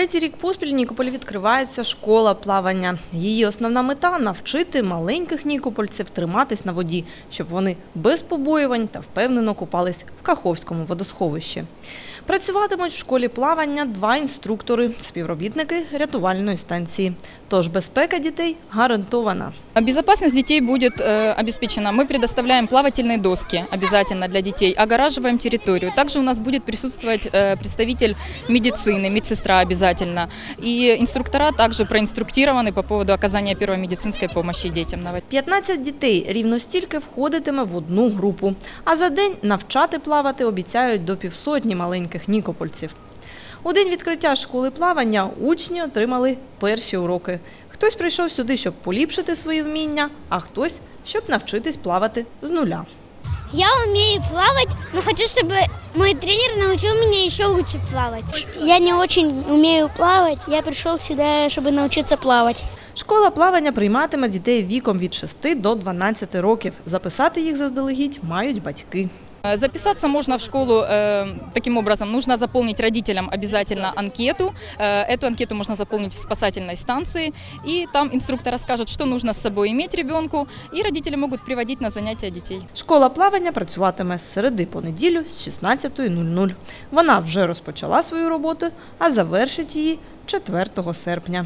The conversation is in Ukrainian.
Третій рік поспіль Нікополь відкривається школа плавання. Її основна мета навчити маленьких нікопольців триматись на воді, щоб вони без побоювань та впевнено купались в Каховському водосховищі. Працюватимуть в школі плавання два інструктори, співробітники рятувальної станції. Тож безпека дітей гарантована. Безопасность детей будет э, обеспечена. Мы предоставляем плавательные доски обязательно для детей, огораживаем территорию. Также у нас будет присутствовать э, представитель медицины, медсестра обязательно. И инструктора также проинструктированы по поводу оказания первой медицинской помощи детям. на воде. 15 дітей рівно стільки входитиме в одну групу. А за день навчати плавати обіцяють до півсотні маленьких нікопольців. У день відкриття школи плавання учні отримали перші уроки. Хтось прийшов сюди, щоб поліпшити свої вміння, а хтось, щоб навчитись плавати з нуля. Я умею плавать, но хочу, чтобы мой тренер научил меня еще лучше плавать. Я не очень умею плавать. Я пришел сюда, чтобы научиться плавать. Школа плавання прийматиме дітей віком від 6 до 12 років. Записати їх заздалегідь мають батьки. Э, Записаться можно в школу э, таким образом. Нужно заполнить родителям обязательно анкету. Э, эту анкету можно заполнить в спасательной станции. И там инструктор расскажет, что нужно с собой иметь ребенку. И родители могут приводить на занятия детей. Школа плавання працюватиме з середи по неділю з 16.00. Вона вже розпочала свою роботу, а завершить її 4 серпня.